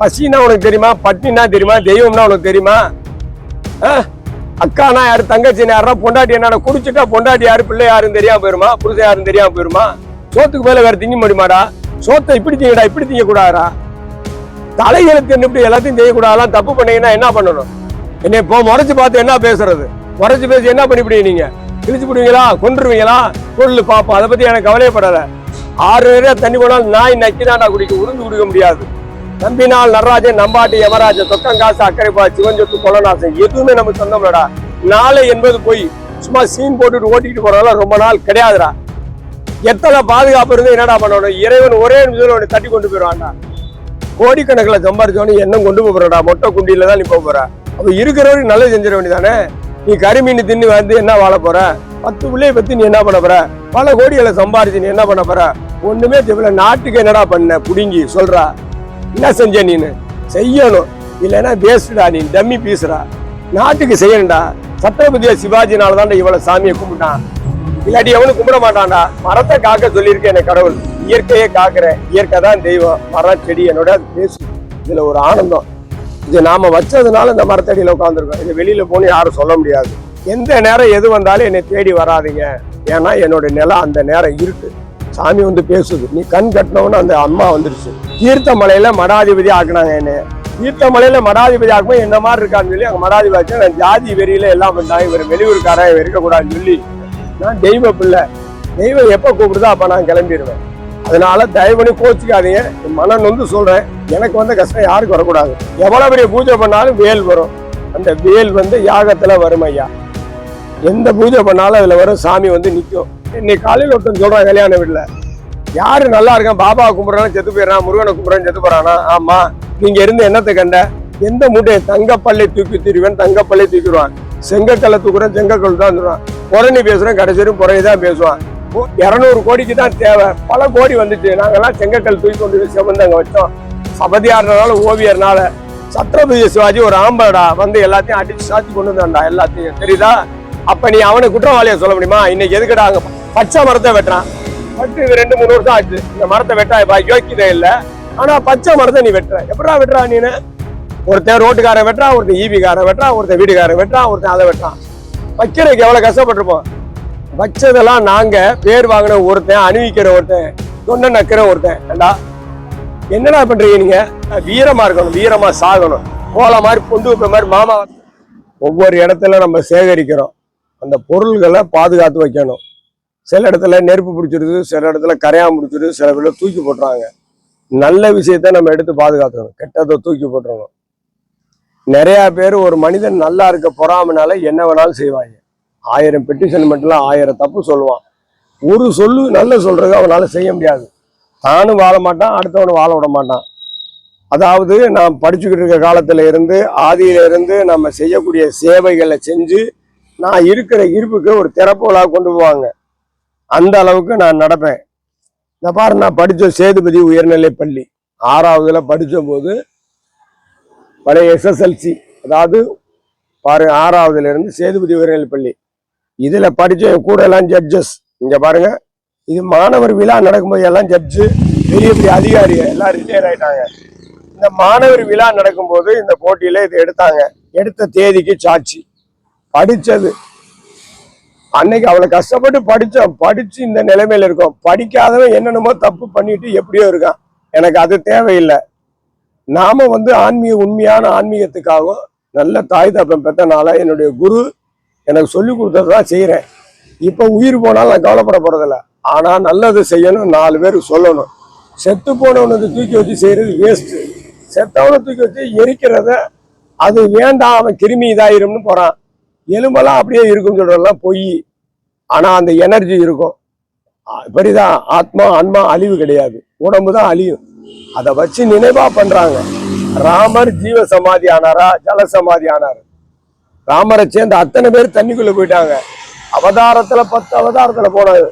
பசின்னா உனக்கு தெரியுமா? பட்டினா தெரியுமா? தெய்வம்னா உனக்கு தெரியுமா? அக்கானா யாரு? தங்கச்சினா யாரா? பொண்டாட்டி என்னடா? குடிச்சிட்டா பொண்டாட்டி யாரு? பிள்ளை யாருன்னு தெரியாம போயிருமா? புருஷன் யாருன்னு தெரியாம போயிருமா? சோத்துக்கு மேல வேற திங்க முடியுமாடா? சோத்தை இப்படி திங்கடா இப்படி திங்க கூடாதா தலைகளுக்கு இப்படி எல்லாத்தையும் செய்யக்கூடாதான் தப்பு பண்ணீங்கன்னா என்ன பண்ணணும்? என்ன இப்போ முறைச்சு பார்த்து என்ன பேசுறது? முறைச்சு பேசி என்ன பண்ணிவிடுங்க நீங்க? கிழிச்சு விடுவீங்களா கொண்டுருவீங்களா கொள்ளு பார்ப்போம். அதை பத்தி எனக்கு கவலையப்படாத ஆறு நேரம் தண்ணி போனால் நாய் நக்கிதாண்டா குடிக்க உருந்து குடிக்க முடியாது. நம்பினால் நடராஜன் நம்பாட்டி யமராஜ தொக்கங்காசு அக்கறைப்பா சிவஞ்சொத்து கொலநாசன் எதுவுமே நம்ம சொன்னோம்லடா நாளை என்பது போய் சும்மா சீன் போட்டுட்டு ஓட்டிட்டு போறதெல்லாம் ரொம்ப நாள் கிடையாதுடா. எத்தனை பாதுகாப்பு இருந்து என்னடா பண்ணணும்? இறைவன் ஒரே நிமிஷத்துல ஒன்று தட்டி கொண்டு போயிடுவான்டா. கோடிக்கணக்கில் சம்பாரிச்சவனு என்ன கொண்டு போகிறடா மொட்டை குண்டியில தான் நீ போக போற. அப்போ இருக்கிறவருக்கு நல்லது செஞ்சிட வேண்டியதானே? நீ கருமீன் தின்னு வந்து என்ன வாழ போற? பத்து பிள்ளைய பத்தி நீ என்ன பண்ண போற? பல கோடிகளை சம்பாரிச்சு நீ என்ன பண்ண போற? ஒண்ணுமே தெரியல. நாட்டுக்கு என்னடா பண்ண? புடுங்கி சொல்றா. என்ன செஞ்ச நீனு? செய்யணும். இல்லைன்னா வேஸ்டா நீ டம்மி பீசுறா நாட்டுக்கு செய்யணும்டா. சத்ரபதியா சிவாஜினால தான் இவ்வளவு சாமியை கும்பிட்டான். இல்லாட்டி எவனும் கும்பிட மாட்டான்டா. மரத்தை காக்க சொல்லியிருக்கேன் எனக்கு கடவுள். இயற்கையே காக்குறேன். இயற்கை தான் தெய்வம். மரம் செடி என்னோட பேசு இதுல ஒரு ஆனந்தம். இது நாம வச்சதுனால இந்த மரத்தடியில உட்காந்துருக்கோம் இது வெளியில போகணும் யாரும் சொல்ல முடியாது. எந்த நேரம் எது வந்தாலும் என்னை தேடி வராதீங்க. ஏன்னா என்னோட நிலம் அந்த நேரம் இருக்கு. சாமி வந்து பேசுது. நீ கண் கட்டினவொன்னு அந்த அம்மா வந்துருச்சு. தீர்த்தமலையில மடாதிபதி ஆக்குனாங்க என்ன. தீர்த்தமலையில மடாதிபதி ஆக்கும்போது என்ன மாதிரி இருக்கான்னு சொல்லி அங்க மடாதிபதி நான் ஜாதி வெறியில எல்லாம் பண்ணாங்க. இவர் வெளியூர்காரன் இவர் இருக்கக்கூடாதுன்னு சொல்லி. நான் தெய்வ பிள்ளை. தெய்வம் எப்ப கூப்பிடுதோ அப்ப நான் கிளம்பிடுவேன். அதனால தயவு கோச்சிக்காதீங்க. மனம் நொந்து சொல்றேன். எனக்கு வந்த கஷ்டம் யாருக்கும் வரக்கூடாது. எவ்வளவு பெரிய பூஜை பண்ணாலும் வேல் வரும். அந்த வேல் வந்து யாகத்துல வரும் ஐயா. எந்த பூஜை பண்ணாலும் அதுல வரும் சாமி வந்து நிற்கும் இன்னைக்கு காலையில் ஒருத்தன் சொல்றான் கல்யாண வீட்டுல யாரு நல்லா இருக்கான்? பாபா கும்பிட்றான்னு செத்து போயிடறான் முருகனை கும்பிட்றான்னு செத்து போறானா? ஆமா. நீங்க இருந்து என்னத்தை கண்ட? எந்த மூட்டையை? தங்கப்பல்லை தூக்கி திருவேன் தங்கப்பல்லை தூக்கிடுவான் செங்கக்கல்லை தூக்குறேன் செங்கக்கல் தான் சொல்லுவான் புறணி பேசுறேன் கடைசி வரையும் தான் பேசுவான். இரநூறு கோடிக்கு தான் தேவை. பல கோடி வந்துச்சு. நாங்கெல்லாம் செங்கக்கல் தூக்கி கொண்டு போய் சிவந்து அங்கே வச்சோம். சபதியாடுறதுனால ஓவியர்னால. சத்ரபதி சிவாஜி ஒரு ஆம்படா வந்து எல்லாத்தையும் அடிச்சு சாத்தி கொண்டு வந்தான்டா எல்லாத்தையும். தெரியுதா? அப்ப நீ அவனை குற்றவாளியை சொல்ல முடியுமா? இன்னைக்கு எதுக்குடா அங்க பச்சை மரத்தை வெட்டுறான். பட்டு இது ரெண்டு மூணு வருஷம் ஆச்சு. இந்த மரத்தை வெட்டா யோக்கியதே இல்லை. ஆனா பச்சை மரத்தை நீ வெட்டுற. எப்படா வெட்டுறா நீனு? ஒருத்தன் ரோட்டுக்காரன் வெட்டுறான் ஒருத்தன் ஈபிக்காரன் வெட்டுறான் ஒருத்தன் வீடுக்காரன் வெட்டுறான் ஒருத்தன் அதை வெட்டுறான். வைக்கிறதுக்கு எவ்வளவு கஷ்டப்பட்டிருப்போம். வச்சதெல்லாம் நாங்க பேர் வாங்கின ஒருத்தன் அணிவிக்கிற ஒருத்தன் தொண்டை நக்கிற ஒருத்தன். ஏண்டா? என்னடா பண்றீங்க நீங்க? வீரமாக வீரமா இருக்கணும் வீரமா சாகணும். கோல மாதிரி பொண்டு வைப்ப மாதிரி மாமா. ஒவ்வொரு இடத்துல நம்ம சேகரிக்கிறோம். அந்த பொருள்களை பாதுகாத்து வைக்கணும். சில இடத்துல நெருப்பு பிடிச்சிருது சில இடத்துல கரையான் பிடிச்சிருது சில பேர் தூக்கி போட்டுறாங்க. நல்ல விஷயத்த நம்ம எடுத்து பாதுகாத்துக்கணும். கெட்டதை தூக்கி போட்டுறணும். நிறையா பேர் ஒரு மனிதன் நல்லா இருக்க பொறாமனால என்ன வேணாலும் செய்வாங்க. ஆயிரம் பெட்டிஷன் மட்டும் ஆயிரம் தப்பு சொல்லுவான். ஒரு சொல்லு நல்ல சொல்றது அவனால செய்ய முடியாது. தானும் வாழ மாட்டான் அடுத்தவனும் வாழ விட மாட்டான். அதாவது நாம் படிச்சுக்கிட்டு இருக்க காலத்துல இருந்து ஆதியில இருந்து நம்ம செய்யக்கூடிய சேவைகளை செஞ்சு நான் இருக்கிற இருப்புக்கு ஒரு திறப்புகளாக கொண்டு போவாங்க. அந்த அளவுக்கு நான் நடப்பேன். இந்த பாரு நான் படித்த சேதுபதி உயர்நிலை பள்ளி. ஆறாவதுல படித்த போது பழைய எஸ்எஸ்எல்சி அதாவது பாரு ஆறாவதுல இருந்து சேதுபதி உயர்நிலை பள்ளி. இதில் படித்த கூட எல்லாம் ஜட்ஜஸ் இங்கே பாருங்க இது மாணவர் விழா நடக்கும்போது எல்லாம் ஜட்ஜு பெரிய பெரிய அதிகாரி எல்லாம் ரிட்டையர் ஆயிட்டாங்க. இந்த மாணவர் விழா நடக்கும்போது இந்த போட்டியில் இது எடுத்தாங்க. எடுத்த தேதிக்கு சாட்சி. படித்தது அன்னைக்கு அவ்வளோ கஷ்டப்பட்டு படித்தோம் படித்து இந்த நிலைமையில இருக்கோம். படிக்காதவன் என்னென்னமோ தப்பு பண்ணிட்டு எப்படியோ இருக்கான். எனக்கு அது தேவையில்லை. நாம வந்து ஆன்மீக உண்மையான ஆன்மீகத்துக்காகவும் நல்ல தாய் தப்பம் பெற்றனால என்னுடைய குரு எனக்கு சொல்லி கொடுத்ததான் செய்கிறேன் இப்போ உயிர் போனாலும் நான் கவலைப்பட போகிறதில்ல ஆனால் நல்லது செய்யணும் நாலு பேருக்கு சொல்லணும். செத்து போனவனுக்கு தூக்கி வச்சு செய்கிறது வேஸ்ட்டு செத்தவனை தூக்கி வச்சு எரிக்கிறத அது வேண்டாம் அவன் கிருமி இதாயிரும்னு போகிறான் எலும்பெல்லாம் அப்படியே இருக்கும்னு சொல்றதெல்லாம் பொய். ஆனால் அந்த எனர்ஜி இருக்கும். இப்படிதான் ஆத்மா அன்மா அழிவு கிடையாது. உடம்பு தான் அழியும். அதை வச்சு நினைவா பண்றாங்க. ராமர் ஜீவ சமாதி ஆனாரா? ஜல சமாதி ஆனார். ராமரை சேர்ந்து அத்தனை பேர் தண்ணிக்குள்ள போயிட்டாங்க. அவதாரத்துல பத்து அவதாரத்துல போனது.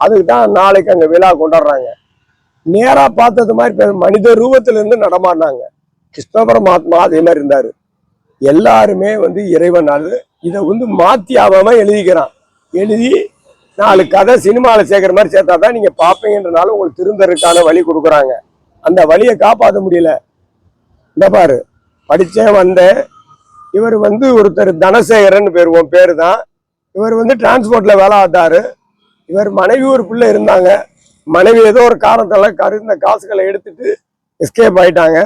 அதுக்கு தான் நாளைக்கு அங்க விழா கொண்டாடுறாங்க. நேரா பார்த்தது மாதிரி மனித ரூபத்துல இருந்து நடமாடினாங்க கிருஷ்ண பரமாத்மா அதே மாதிரி இருந்தாரு. எல்லாருமே வந்து இறைவன் இதை வந்து மாத்தி அவன் எழுதிக்கிறான். எழுதி நாலு கதை சினிமாவில் சேர்க்குற மாதிரி சேர்த்தா தான் நீங்கள் பார்ப்பீங்கன்றனால உங்களுக்கு திருந்தருக்கான வழி கொடுக்குறாங்க. அந்த வழியை காப்பாற்ற முடியல. இந்த பாரு படித்தேன் வந்தேன் இவர் வந்து ஒருத்தர் தனசேகரன் பேர் உன் பேர் தான். இவர் வந்து டிரான்ஸ்போர்ட்டில் வேலை பார்த்தாரு. இவர் மனைவி ஒரு பிள்ளை இருந்தாங்க. மனைவி ஏதோ ஒரு காரணத்தால் கருந்த காசுகளை எடுத்துட்டு எஸ்கேப் ஆயிட்டாங்க.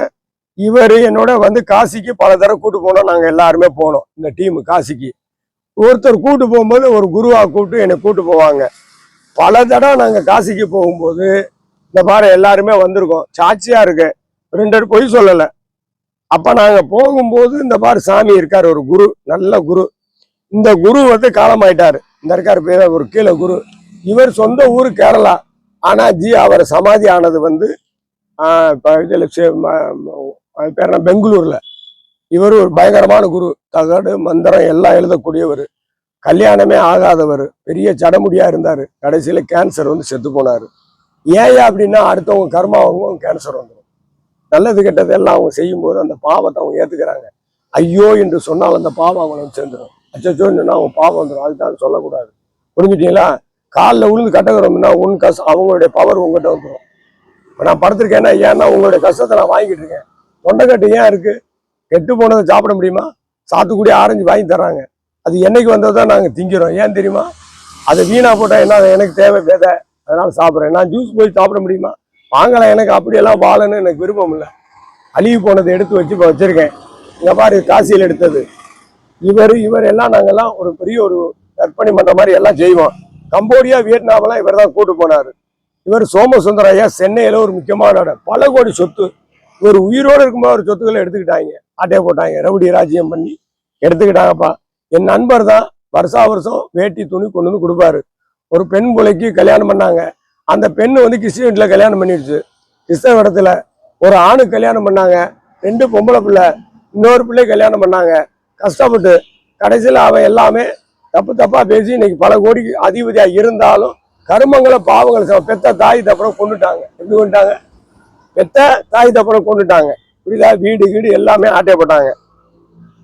இவர் என்னோட வந்து காசிக்கு பல தடவை கூட்டு போனோம். நாங்கள் எல்லாருமே போனோம் இந்த டீம் காசிக்கு. ஒருத்தர் கூட்டு போகும்போது ஒரு குருவா கூப்பிட்டு என்னை கூட்டு போவாங்க. பல தடவை நாங்கள் காசிக்கு போகும்போது இந்த பாரு எல்லாருமே வந்திருக்கோம். சாட்சியா இருக்கு ரெண்டு பொய் சொல்லலை. அப்போ நாங்கள் போகும்போது இந்த பாரு சாமி இருக்கார் ஒரு குரு நல்ல குரு. இந்த குரு வந்து காலமாயிட்டார். இந்த இருக்கார் பேர் ஒரு கீழே குரு. இவர் சொந்த ஊர் கேரளா. ஆனால் ஜி அவர் சமாதி ஆனது வந்து இப்போ இதில் பேர் என்ன? பெங்களூர்ல. இவர் ஒரு பயங்கரமான குரு. தகடு மந்திரம் எல்லாம் எழுதக்கூடியவர். கல்யாணமே ஆகாதவர். பெரிய ஜடமுடியா இருந்தாரு. கடைசியில கேன்சர் வந்து செத்து போனாரு. ஏன் அப்படின்னா அடுத்தவங்க கர்மாவங்க கேன்சர் வந்துடும் நல்லது கெட்டது எல்லாம் அவங்க செய்யும்போது அந்த பாவத்தை அவங்க ஏத்துக்கிறாங்க. ஐயோ என்று சொன்னால் அந்த பாவம் அவங்களை சேர்ந்துடும் அச்சோ சொன்னா அவங்க பாவம் வந்துடும் அதுதான் சொல்லக்கூடாது. புரிஞ்சுட்டீங்களா? காலில் உளுந்து கட்டக்கிறோம்னா உன் கஷ்டம் அவங்களுடைய பவர் உங்ககிட்ட வந்துடும் இப்போ நான் படுத்திருக்கேன்னா ஏன்னா உங்களுடைய கஷ்டத்தை நான் வாங்கிட்டு இருக்கேன். தொண்டைக்கட்டு ஏன் இருக்கு? கெட்டு போனதை சாப்பிட முடியுமா? சாத்துக்குடி ஆரஞ்சு வாங்கி தர்றாங்க. அது என்னைக்கு வந்தது தான் நாங்கள் திங்கிறோம். ஏன் தெரியுமா? அதை வீணாக போட்டால் என்ன அது எனக்கு தேவை விதை. அதனால் சாப்பிட்றேன். நான் ஜூஸ் போய் சாப்பிட முடியுமா? வாங்கலாம் எனக்கு அப்படியெல்லாம் வாழன்னு எனக்கு விருப்பம் இல்லை. அழுகி போனதை எடுத்து வச்சு இப்போ வச்சுருக்கேன். இங்க பாரு காசியில் எடுத்தது. இவர் இவர் எல்லாம் நாங்கெல்லாம் ஒரு பெரிய ஒரு கற்பனை பண்ணுற மாதிரி எல்லாம் செய்வோம். கம்போடியா வியட்நாமெல்லாம் இவர் தான் கூட்டு போனார். இவர் சோமசுந்தர ஐயா சென்னையில் ஒரு முக்கியமான இடம். பல கோடி சொத்து. இவர் உயிரோடு இருக்கும்போது ஒரு சொத்துக்களை எடுத்துக்கிட்டாங்க. ஆட்டையை போட்டாங்க. ரவுடி ராஜ்யம் பண்ணி எடுத்துக்கிட்டாங்கப்பா. என் நண்பர் தான் வருஷா வருஷம் வேட்டி துணி கொண்டு வந்து கொடுப்பாரு. ஒரு பெண் பிள்ளைக்கு கல்யாணம் பண்ணாங்க. அந்த பெண்ணு வந்து கிறிஸ்டியன்ல கல்யாணம் பண்ணிடுச்சு. கிறிஸ்தவ இடத்துல ஒரு ஆணுக்கு கல்யாணம் பண்ணாங்க. ரெண்டு பொம்பளை பிள்ளை இன்னொரு பிள்ளை கல்யாணம் பண்ணாங்க. கஷ்டப்பட்டு கடைசியில் அவன் எல்லாமே தப்பு தப்பாக பேசி இன்னைக்கு பல கோடிக்கு அதிபதியாக இருந்தாலும் கருமங்களை பாவங்களை பெத்த தாய் தப்புறம் கொண்டுட்டாங்க. எப்படி கொண்டுட்டாங்க? பெத்த தாய் தப்பனை கொண்டுட்டாங்க. புரியுதா? வீடு வீடு எல்லாமே ஆட்டையப்பட்டாங்க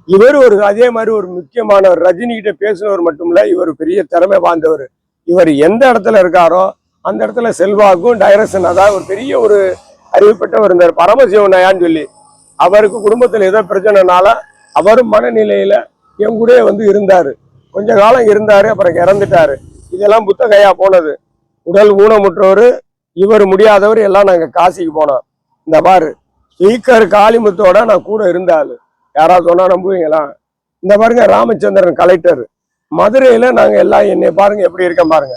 இவர் ஒரு அதே மாதிரி ஒரு முக்கியமானவர். ரஜினி கிட்ட பேசினவர் மட்டும் இல்ல இவர் பெரிய திறமை வாழ்ந்தவர் இவர் எந்த இடத்துல இருக்காரோ அந்த இடத்துல செல்வாக்கும் டைரக்ஷன் அதாவது ஒரு பெரிய ஒரு அறிவுப்பட்டவர் இருந்தார். பரமசிவனையான்னு சொல்லி. அவருக்கு குடும்பத்தில் ஏதோ பிரச்சனைனால அவரும் மனநிலையில என் வந்து இருந்தார். கொஞ்ச காலம் இருந்தாரு அப்புறம் இறந்துட்டாரு. இதெல்லாம் புத்தகையா போனது. உடல் ஊனமுற்றவர் இவர் முடியாதவர் எல்லாம் நாங்கள் காசிக்கு போனோம். இந்த மாதிரி ஸ்பீக்கர் காளிமுத்தோட நான் கூட இருந்தாரு யாராவது சொன்னா நம்புவீங்களா? இந்த பாருங்க ராமச்சந்திரன் கலெக்டர் மதுரையில நாங்க எல்லாம் என்னை பாருங்க எப்படி இருக்க பாருங்க.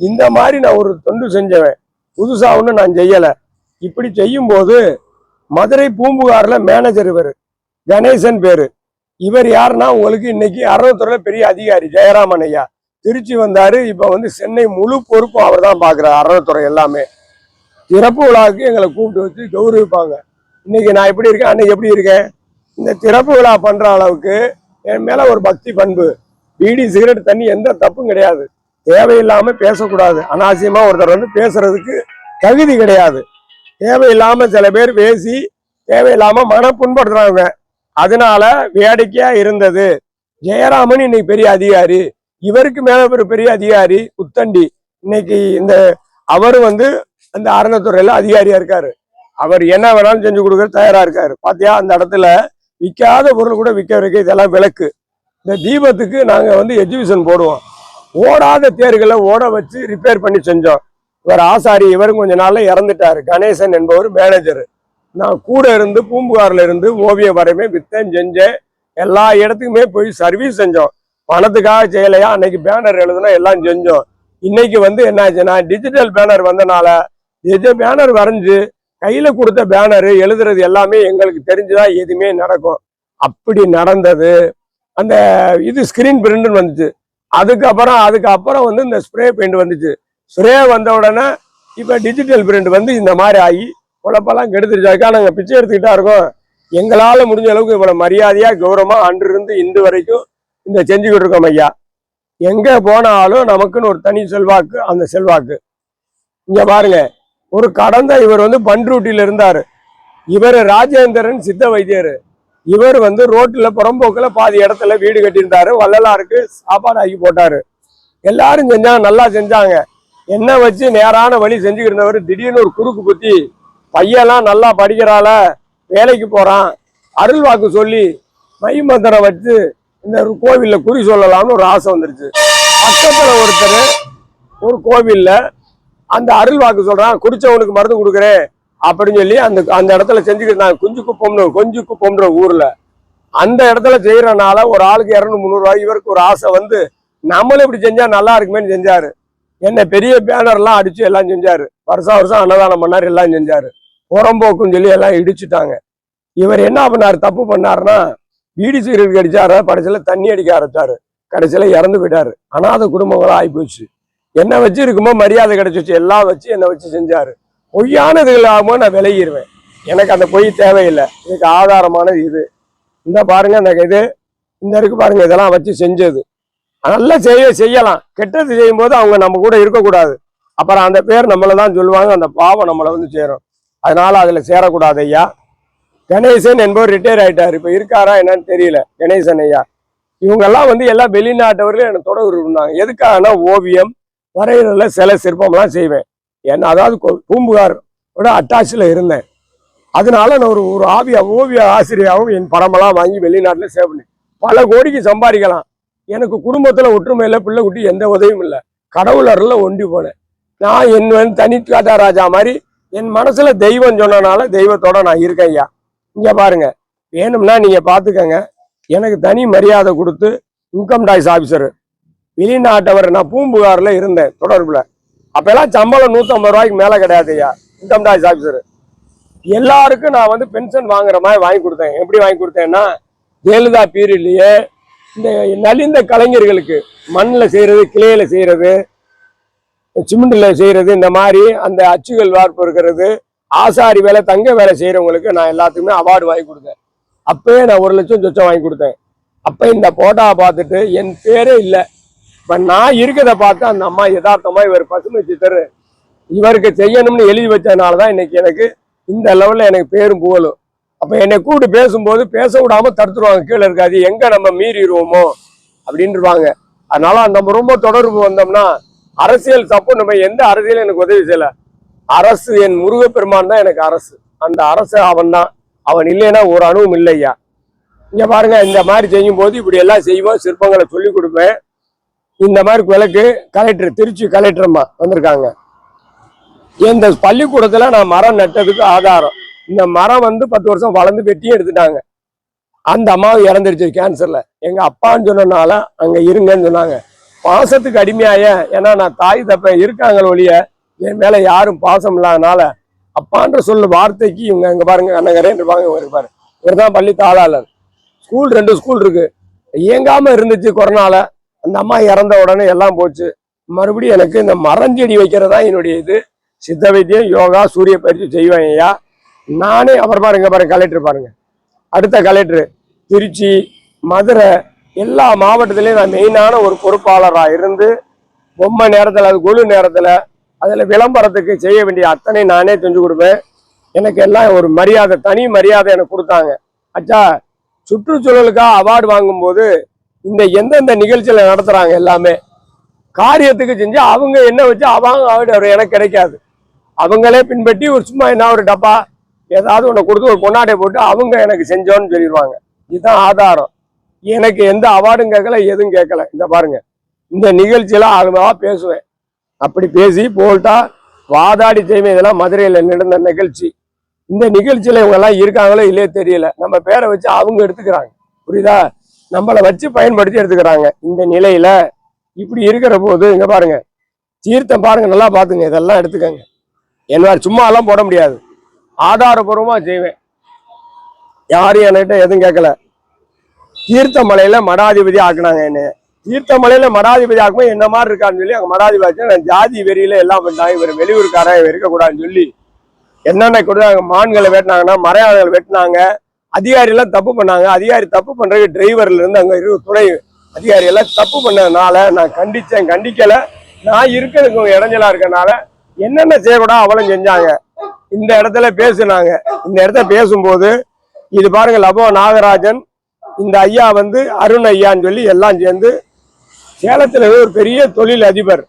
இந்த மாதிரி நான் ஒரு தொண்டு செஞ்சவன். புதுசா ஒன்றும் நான் செய்யல. இப்படி செய்யும் போது மதுரை பூம்புகார்ல மேனேஜர் இவர். கணேசன் பேரு. இவர் யாருன்னா உங்களுக்கு இன்னைக்கு அறத்துறையில பெரிய அதிகாரி ஜெயராமன் ஐயா. திருச்சி வந்தாரு. இப்ப வந்து சென்னை முழு பொறுப்பும் அவர் தான் பாக்குறாரு. அறத்துறை எல்லாமே. திறப்பு விழாவுக்கு எங்களை கூப்பிட்டு வச்சு கௌரவிப்பாங்க. இன்னைக்கு நான் எப்படி இருக்கேன்? அன்னைக்கு எப்படி இருக்கேன்? இந்த திறப்பு விழா பண்ற அளவுக்கு என் மேல ஒரு பக்தி பண்பு. பீடி சிகரெட் தண்ணி எந்த தப்பும் கிடையாது. தேவையில்லாம பேசக்கூடாது. அனாவசியமா ஒருத்தர் வந்து பேசுறதுக்கு தகுதி கிடையாது. தேவையில்லாம சில பேர் பேசி தேவையில்லாம மன புண்படுத்துறாங்க. அதனால வேடிக்கையா இருந்தது. ஜெயராமன் இன்னைக்கு பெரிய அதிகாரி. இவருக்கு மேல ஒரு பெரிய அதிகாரி புத்தண்டி இன்னைக்கு இந்த அவரும் வந்து அந்த அறநிலைத்துறையில அதிகாரியா இருக்காரு. அவர் என்ன வேணாலும் செஞ்சு கொடுக்க தயாரா இருக்காரு. பாத்தியா அந்த இடத்துல விற்காத பொருள் கூட விற்க வைக்க இதெல்லாம் விளக்கு. இந்த தீபத்துக்கு நாங்க வந்து எக்ஸிபிஷன் போடுவோம். ஓடாத தேர்களை ஓட வச்சு ரிப்பேர் பண்ணி செஞ்சோம். இவர் ஆசாரி இவரும் கொஞ்ச நாள்ல இறந்துட்டாரு. கணேசன் என்பவர் மேனேஜர் நான் கூட இருந்து பூம்புகார்ல இருந்து ஓவியம் வரையுமே வித்தேன் செஞ்சேன். எல்லா இடத்துக்குமே போய் சர்வீஸ் செஞ்சோம். பணத்துக்காக செய்யலையா? அன்னைக்கு பேனர் எழுதுனா எல்லாம் செஞ்சோம். இன்னைக்கு வந்து என்னாச்சுன்னா டிஜிட்டல் பேனர் வந்தனால எது பேனர் வரைஞ்சு கையில கொடுத்த பேனர் எழுதுறது எல்லாமே எங்களுக்கு தெரிஞ்சுதான் எதுவுமே நடக்கும். அப்படி நடந்தது. அந்த இது ஸ்கிரீன் பிரிண்ட்னு வந்துச்சு. அதுக்கப்புறம் அதுக்கப்புறம் வந்து இந்த ஸ்ப்ரே பெயிண்ட் வந்துச்சு. ஸ்ப்ரே வந்த உடனே இப்போ டிஜிட்டல் பிரிண்ட் வந்து இந்த மாதிரி ஆகி குழப்பெல்லாம் கெடுத்துருச்சாக்கா நாங்கள் பிச்சை எடுத்துக்கிட்டா இருக்கோம். எங்களால் முடிஞ்ச அளவுக்கு இவ்வளோ மரியாதையாக கௌரவமாக அன்றிருந்து இன்று வரைக்கும் இந்த செஞ்சுக்கிட்டு இருக்கோம் ஐயா. எங்கே போனாலும் நமக்குன்னு ஒரு தனி செல்வாக்கு அந்த செல்வாக்கு. இங்கே பாருங்க ஒரு கடந்த இவர் வந்து பன்ரூட்டியில் இருந்தார். இவர் ராஜேந்திரன் சித்த வைத்தியர். இவர் வந்து ரோட்டில் புறம்போக்கில் பாதி இடத்துல வீடு கட்டியிருந்தாரு. வள்ளலாருக்கு சாப்பாடு ஆக்கி போட்டார். எல்லாரும் செஞ்சாங்க நல்லா செஞ்சாங்க. என்ன வச்சு நேரான வழி செஞ்சுக்கிட்டு இருந்தவர் திடீர்னு ஒரு குறுக்கு குத்தி பையெல்லாம் நல்லா படிக்கிறாள வேலைக்கு போகிறான் அருள் வாக்கு சொல்லி மை மந்திரம் வச்சு இந்த கோவிலில் கோவில்ல குறி சொல்லலாம்னு ஒரு ஆசை வந்துருச்சு. பக்கத்துல ஒருத்தர் ஒரு கோவில்ல அந்த அருள் வாக்கு சொல்றான் குறிச்சவனுக்கு மருந்து கொடுக்குறேன் அப்படின்னு சொல்லி அந்த அந்த இடத்துல செஞ்சுக்கிட்டு இருந்தாங்க குஞ்சு குப்பம்னு கொஞ்சு குப்பம்ன்ற ஊர்ல. அந்த இடத்துல செய்யறனால ஒரு ஆளுக்கு இரநூறு முந்நூறு இவருக்கு ஒரு ஆசை வந்து நம்மளும் இப்படி செஞ்சா நல்லா இருக்குமேன்னு செஞ்சாரு. என்ன பெரிய பேனர்லாம் அடிச்சு எல்லாம் செஞ்சாரு. வருஷம் வருஷம் அன்னதானம் பண்ணாரு எல்லாம் செஞ்சாரு. புறம்போக்குன்னு சொல்லி எல்லாம் இடிச்சுட்டாங்க. இவர் என்ன பண்ணாரு? தப்பு பண்ணாருன்னா வீடு சீரருக்கு அடிச்சாரு கடைசியில தண்ணி அடிக்க ஆரம்பிச்சாரு. கடைசியில் இறந்து போயிட்டாரு. அனாத குடும்பங்களா ஆகி போச்சு என்ன வச்சு இருக்குமோ மரியாதை கிடைச்சிச்சு எல்லாம் வச்சு என்னை வச்சு செஞ்சாரு. பொய்யானதுகள் ஆகுமோ நான் விலகிடுவேன் எனக்கு அந்த பொய் தேவையில்லை. இதுக்கு ஆதாரமானது இது. இந்த பாருங்க அந்த இது இந்த இருக்கு பாருங்க இதெல்லாம் வச்சு செஞ்சது. நல்லா செய்ய செய்யலாம். கெட்டது செய்யும்போது அவங்க நம்ம கூட இருக்கக்கூடாது. அப்புறம் அந்த பேர் நம்மளை தான் சொல்லுவாங்க. அந்த பாவம் நம்மளை வந்து சேரும். அதனால அதில் சேரக்கூடாது ஐயா. கணேசன் என்பவர் ரிட்டையர் ஆயிட்டார். இப்போ இருக்காரா என்னன்னு தெரியல. கணேசன் ஐயா. இவங்கெல்லாம் வந்து எல்லா வெளிநாட்டவர்களும் எனக்கு தொடர்பு இருந்தாங்க எதுக்காகனா ஓவியம் வரைகிறதுல சில சிற்பம்லாம் செய்வேன். என்ன அதாவது பூம்புகார் விட அட்டாச்சில் இருந்தேன். அதனால நான் ஒரு ஒரு ஆவிய ஓவிய ஆசிரியராகவும் என் படமெல்லாம் வாங்கி வெளிநாட்டில் சேவ் பண்ணேன். பல கோடிக்கு சம்பாதிக்கலாம். எனக்கு குடும்பத்தில் ஒற்றுமையில பிள்ளை குட்டி எந்த உதவியும் இல்லை. கடவுள் ஒண்டி போனேன். நான் என் தனி காட்டா ராஜா மாதிரி என் மனசில் தெய்வம் சொன்னனால தெய்வத்தோட நான் இருக்கேன் ஐயா. இங்கே பாருங்க. வேணும்னா நீங்கள் பார்த்துக்கங்க எனக்கு தனி மரியாதை கொடுத்து இன்கம் டேக்ஸ் ஆஃபீஸர் வெளிநாட்டவர் நான் பூம்புகாரில் இருந்தேன் தொடர்பில். அப்போல்லாம் சம்பளம் நூற்றம்பது ரூபாய்க்கு மேலே கிடையாது ஐயா இன்கம் டேக்ஸ் ஆஃபீஸர் எல்லாருக்கும் நான் வந்து பென்ஷன் வாங்குற மாதிரி வாங்கி கொடுத்தேன். எப்படி வாங்கி கொடுத்தேன்னா ஜெயலலிதா பீரியட்லேயே இந்த நலிந்த கலைஞர்களுக்கு மண்ணில் செய்கிறது கிளையில் செய்கிறது சிமெண்டில் செய்கிறது இந்த மாதிரி அந்த அச்சுகள் வார்ப்பு இருக்கிறது ஆசாரி வேலை தங்க வேலை செய்கிறவங்களுக்கு நான் எல்லாத்துக்குமே அவார்டு வாங்கி கொடுத்தேன். அப்பயே நான் ஒரு லட்சம் சொச்சம் வாங்கி கொடுத்தேன். அப்போ இந்த போட்டாவை பார்த்துட்டு என் பேரே இல்லை. இப்போ நான் இருக்கிறத பார்த்து அந்த அம்மா யதார்த்தமாக இவர் பசுமை சித்தர் இவருக்கு செய்யணும்னு எழுதி வச்சதுனால தான் இன்னைக்கு எனக்கு இந்த லெவலில் எனக்கு பேரும் புகழும். அப்போ என்னை கூப்பிட்டு பேசும்போது பேச விடாமல் தடுத்துருவாங்க. கீழே இருக்காது எங்கே நம்ம மீறிடுவோமோ அப்படின்ட்டுருவாங்க அதனால நம்ம ரொம்ப தொடர்பு வந்தோம்னா அரசியல் தப்பு நம்ம எந்த அரசியலும் எனக்கு உதவி செய்யலை. அரசு என் முருகப்பெருமான் தான் எனக்கு அரசு. அந்த அரசு அவன் தான் அவன் இல்லைன்னா ஒரு அணுவும் இல்லையா இங்க பாருங்க இந்த மாதிரி செய்யும் போது இப்படி எல்லாம் செய்வோம் சிற்பங்களை சொல்லி கொடுப்பேன். இந்த மாதிரி விளக்கு கலெக்டர் திருச்சி கலெக்டர்மா வந்திருக்காங்க. இந்த பள்ளிக்கூடத்துல நான் மரம் நட்டதுக்கு ஆதாரம். இந்த மரம் வந்து பத்து வருஷம் வளர்ந்து வெட்டியும் எடுத்துட்டாங்க. அந்த அம்மாவும் இறந்துருச்சு கேன்சர்ல எங்க அப்பான்னு சொன்னனால அங்க இருங்கன்னு சொன்னாங்க. பாசத்துக்கு அடிமையாய. ஏன்னா நான் தாய் தப்பேன். இருக்காங்க ஒழிய என் மேலே யாரும் பாசம் இல்லாதனால அப்பான்ற சொல்ல வார்த்தைக்கு இவங்க இங்கே பாருங்க அண்ணங்கரேன் இருப்பாங்க இவர் இருப்பாரு இவர் தான் பள்ளி தாளாளர் ஸ்கூல் ரெண்டு ஸ்கூல் இருக்கு. இயங்காமல் இருந்துச்சு கொரோனால. அந்த அம்மா இறந்த உடனே எல்லாம் போச்சு. மறுபடியும் எனக்கு இந்த மரஞ்செடி வைக்கிறதா என்னுடைய இது. சித்த வைத்தியம் யோகா சூரிய பயிற்சி செய்வேன் ஐயா. நானே அப்புறம் பாருங்க பாருங்க கலெக்டர் பாருங்க. அடுத்த கலெக்டர் திருச்சி மதுரை எல்லா மாவட்டத்திலையும் நான் மெயினான ஒரு பொறுப்பாளராக இருந்து பொம்மை நேரத்தில் அது குழு நேரத்தில் அதில் விளம்பரத்துக்கு செய்ய வேண்டிய அத்தனை நானே செஞ்சு கொடுப்பேன். எனக்கு எல்லாம் ஒரு மரியாதை தனி மரியாதை எனக்கு கொடுத்தாங்க. அச்சா சுற்றுச்சூழலுக்காக அவார்டு வாங்கும்போது இந்த எந்தெந்த நிகழ்ச்சியில் நடத்துகிறாங்க எல்லாமே. காரியத்துக்கு செஞ்சு அவங்க என்ன வச்சு அவங்க அவார்டு எனக்கு கிடைக்காது. அவங்களே பின்பற்றி ஒரு சும்மா என்ன ஒரு டப்பா ஏதாவது ஒன்று கொடுத்து ஒரு பொன்னாடை போட்டு அவங்க எனக்கு செஞ்சோன்னு சொல்லிடுவாங்க. இதுதான் ஆதாரம். எனக்கு எந்த அவார்டும் கேட்கல எதுவும் கேட்கல. இந்த பாருங்க. இந்த நிகழ்ச்சியில ஆகவா பேசுவேன். அப்படி பேசி போல்ட்டா வாதாடி செய்வேன் இதெல்லாம் மதுரையில் நடந்த நிகழ்ச்சி. இந்த நிகழ்ச்சியில் இவங்கெல்லாம் இருக்காங்களோ இல்லையோ தெரியல. நம்ம பேரை வச்சு அவங்க எடுத்துக்கிறாங்க. புரியுதா? நம்மளை வச்சு பயன்படுத்தி எடுத்துக்கிறாங்க. இந்த நிலையில இப்படி இருக்கிற போது இங்க பாருங்க. தீர்த்தம் பாருங்க நல்லா பாத்துங்க இதெல்லாம் எடுத்துக்கங்க. என்ன சும்மா எல்லாம் போட முடியாது. ஆதாரபூர்வமா செய்வேன். யாரும் என்கிட்ட எதுவும் கேட்கல. தீர்த்தமலையில மடாதிபதி ஆக்குனாங்க என்ன. தீர்த்தமலையில மடாதிபதியாகவும் என்ன மாதிரி இருக்கான்னு சொல்லி அங்க மடாதிபதி நான் ஜாதி வெறியில எல்லாம் பண்ணாங்க இவர் வெளியூருக்காரன் இவர் இருக்கக்கூடாதுன்னு சொல்லி என்னென்ன கொடுத்தாங்க? மான்களை வெட்டினாங்கன்னா மரையாளர்களை வெட்டினாங்க. அதிகாரி எல்லாம் தப்பு பண்ணாங்க. அதிகாரி தப்பு பண்றதுக்கு டிரைவர்ல இருந்து அங்க இரு துணை அதிகாரி எல்லாம் தப்பு பண்ணதுனால நான் கண்டிச்சேன். கண்டிக்கல. நான் இருக்கிறதுக்கு இடைஞ்சலா இருக்கனால என்னென்ன செய்யக்கூடாது அவளும் செஞ்சாங்க. இந்த இடத்துல பேசுனாங்க. இந்த இடத்துல பேசும்போது இது பாருங்க லபோ நாகராஜன் இந்த ஐயா வந்து அருண் ஐயான்னு சொல்லி எல்லாம் சேர்ந்து சேலத்தில் ஒரு பெரிய தொழில் அதிபர்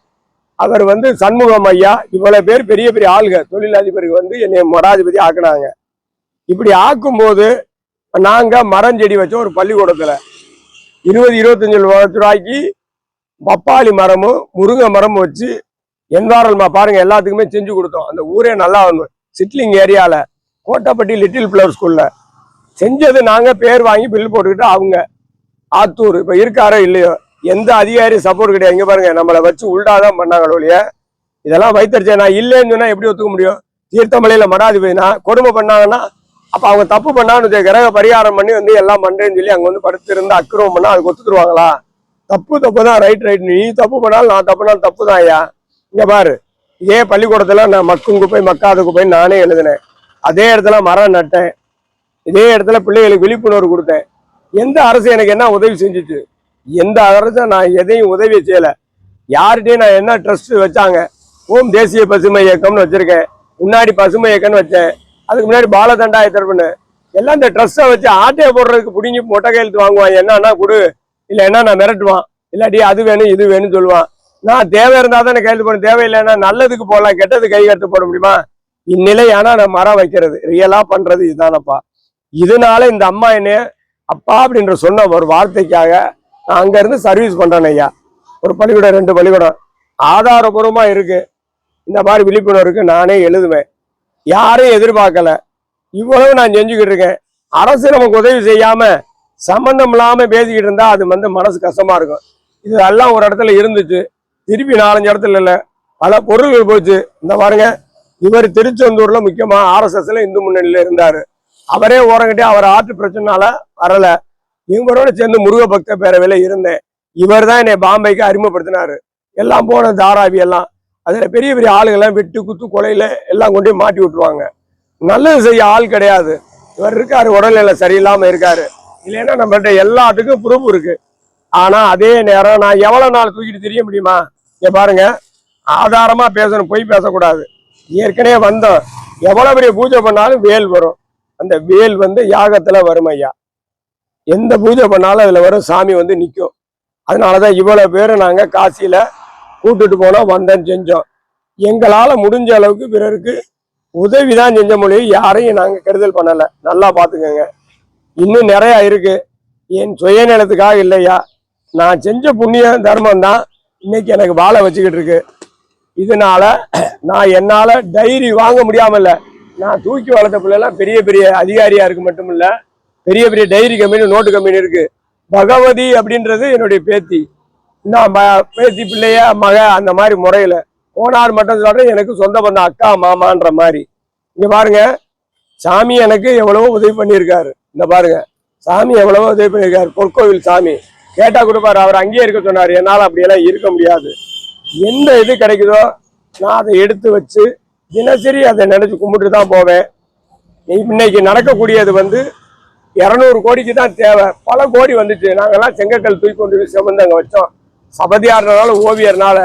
அவர் வந்து சண்முகம் ஐயா இவ்வளவு பேர் பெரிய பெரிய ஆளுங்க. தொழில் அதிபருக்கு வந்து என்னை மடாதிபதி ஆக்குனாங்க. இப்படி ஆக்கும்போது நாங்கள் மரம் செடி வச்சோம் ஒரு பள்ளிக்கூடத்தில். இருபது இருபத்தஞ்சு லட்ச ரூபாய்க்கு பப்பாளி மரமும் முருங்கை மரமும் வச்சு என்வாரல்மா பாருங்க எல்லாத்துக்குமே செஞ்சு கொடுத்தோம். அந்த ஊரே நல்லா வந்து சிட்லிங் ஏரியாவில் கோட்டப்பட்டி லிட்டில் ஃபிளவர் ஸ்கூல்ல. செஞ்சது நாங்கள் பேர் வாங்கி பில் போட்டுக்கிட்டு அவங்க. ஆத்தூர் இப்போ இருக்காரோ இல்லையோ? எந்த அதிகாரி சப்போர்ட் கிடையாது இங்க பாருங்க நம்மளை வச்சு உள்டாதான் பண்ணாங்க ஒழிய இதெல்லாம் வைத்தறிச்சேன் நான் இல்லைன்னு சொன்னா எப்படி ஒத்துக்க முடியும்? தீர்த்தமலையில மடாதிபதினா கொடுமை பண்ணாங்கன்னா அப்ப அவங்க தப்பு பண்ணான்னு கிரக பரிகாரம் பண்ணி வந்து எல்லாம் பண்றேன்னு சொல்லி அங்க வந்து படுத்து இருந்து அக்கிரமம் பண்ணா அதுக்கு ஒத்துருவாங்களா தப்பு தப்பு தான் ரைட் ரைட் நீ தப்பு பண்ணாலும் நான் தப்புனாலும் தப்பு தான் ஐயா. இங்க பாரு இதே பள்ளிக்கூடத்துல நான் மக்கும் குப்பை மக்காத குப்பை நானே எழுதினேன். அதே இடத்துல மரம் நட்டேன். இதே இடத்துல பிள்ளைகளுக்கு விழிப்புணர்வு கொடுத்தேன். எந்த அரசு எனக்கு என்ன உதவி செஞ்சுச்சு? எந்த அரசும் நான் எதையும் உதவி செய்யலை. யார்கிட்டையும் நான் என்ன ட்ரஸ்ட் வச்சாங்க? ஓம் தேசிய பசுமை இயக்கம்னு வச்சிருக்கேன். முன்னாடி பசுமை இயக்கம்னு வச்சேன். அதுக்கு முன்னாடி பாலதண்டாய தரப்புன்னு. எல்லாம் இந்த ட்ரஸ்ட்டை வச்சு ஆட்டையை போடுறதுக்கு பிடிங்கி மொட்டை கையெழுத்து வாங்குவான். என்னன்னா கொடு. இல்லை என்ன நான் மிரட்டுவான். இல்லாட்டி அது வேணும் இது வேணும்னு சொல்லுவான். நான் தேவை இருந்தால் தானே கையெழுத்து போடணும். தேவையில்லைன்னா நல்லதுக்கு போடலாம் கெட்டது கை கட்டு போட முடியுமா? இந்நிலை ஆனால் நான் மரம் வைக்கிறது. ரியலாக பண்ணுறது இதுதானப்பா. இதனால இந்த அம்மா என்ன அப்பா அப்படின்ற சொன்ன ஒரு வார்த்தைக்காக நான் அங்க இருந்து சர்வீஸ் பண்றேன் ஐயா. ஒரு பள்ளிக்கூடம் ரெண்டு பள்ளிக்கூடம். ஆதாரபூர்வமா இருக்கு. இந்த மாதிரி விழிப்புணர்வுக்கு நானே எழுதுவேன். யாரையும் எதிர்பார்க்கல. இவ்வளவு நான் செஞ்சுக்கிட்டு இருக்கேன். அரசு நமக்கு உதவி செய்யாம சம்பந்தம் இல்லாம பேசிக்கிட்டு இருந்தா அது வந்து மனசு கஷ்டமா இருக்கும். இதெல்லாம் ஒரு இடத்துல இருந்துச்சு. திருப்பி நாலஞ்சு இடத்துல இல்ல. பல பொருள்கள் போச்சு. இந்த பாருங்க. இவர் திருச்செந்தூர்ல முக்கியமா ஆர்எஸ்எஸ்ல இந்து முன்னணியில இருந்தாரு. அவரே ஓரங்கிட்டே அவர் ஆற்று பிரச்சனைனால வரல. இவங்களோட சேர்ந்து முருக பக்த பேரவையில் இருந்தேன். இவர் தான் என்னை பாம்பேக்கு அறிமுகப்படுத்தினாரு. எல்லாம் போன தாராவி எல்லாம். அதில் பெரிய பெரிய ஆளுங்கெல்லாம் வெட்டு குத்து கொலையில் எல்லாம் கொண்டு மாட்டி விட்டுருவாங்க. நல்லது செய்ய ஆள் கிடையாது. இவர் இருக்காரு உடல்நிலை சரியில்லாமல் இருக்காரு. இல்லைன்னா நம்மள்கிட்ட எல்லாத்துக்கும் ப்ரூஃப் இருக்கு. ஆனால் அதே நேரம் நான் எவ்வளோ நாள் தூக்கிட்டு தெரிய முடியுமா? இங்கே பாருங்க. ஆதாரமாக பேசணும் பொய் பேசக்கூடாது. ஏற்கனவே வந்தோம். எவ்வளோ பெரிய பூஜை பண்ணாலும் வேல் வரும். அந்த வேல் வந்து யாகத்தில் வரும் ஐயா. எந்த பூஜை பண்ணாலும் அதில் வரும் சாமி வந்து நிற்கும் அதனால தான் இவ்வளோ பேரை நாங்கள் காசியில் கூட்டுட்டு போனோம் வந்தேன்னு செஞ்சோம். எங்களால் முடிஞ்ச அளவுக்கு பிறருக்கு உதவி தான் செஞ்ச மொழியை யாரையும் நாங்கள் கெடுதல் பண்ணலை. நல்லா பார்த்துக்கோங்க இன்னும் நிறையா இருக்குது என் சுயநலத்துக்காக இல்லையா? நான் செஞ்ச புண்ணிய தர்மம் தான் இன்னைக்கு எனக்கு வாழை வச்சுக்கிட்டு இருக்கு. இதனால நான் என்னால் டைரி வாங்க முடியாமல் நான் தூக்கி வளர்த்த பிள்ளைலாம் பெரிய பெரிய அதிகாரியாக இருக்கு மட்டும் இல்லை பெரிய பெரிய டைரி கம்பெனி நோட்டு கம்பெனி இருக்கு. பகவதி அப்படின்றது என்னுடைய பேத்தி. நான் பேத்தி பிள்ளைய மக அந்த மாதிரி முறையில. போனார் மட்டும் சொல்றேன் எனக்கு சொந்த பந்தம் அக்கா மாமான்ற மாதிரி. இங்க பாருங்க சாமி எனக்கு எவ்வளவோ உதவி பண்ணியிருக்காரு. இந்த பாருங்க சாமி எவ்வளவோ உதவி பண்ணியிருக்காரு. பொற்கோவில் சாமி. கேட்டா கொடுப்பாரு அவர் அங்கேயே இருக்க சொன்னார். என்னால் அப்படியெல்லாம் இருக்க முடியாது. எந்த இது கிடைக்குதோ நான் அதை எடுத்து வச்சு தினசரி அதை நினைச்சு கும்பிட்டு தான் போவேன். இன்னைக்கு நடக்கக்கூடியது வந்து இரநூறு கோடிக்கு தான் தேவை. பல கோடி வந்துச்சு நாங்கெல்லாம் செங்கக்கல் தூக்கி கொண்டு போய் சுமந்து அங்கே வச்சோம். சபதியார்னால ஓவியர்னால.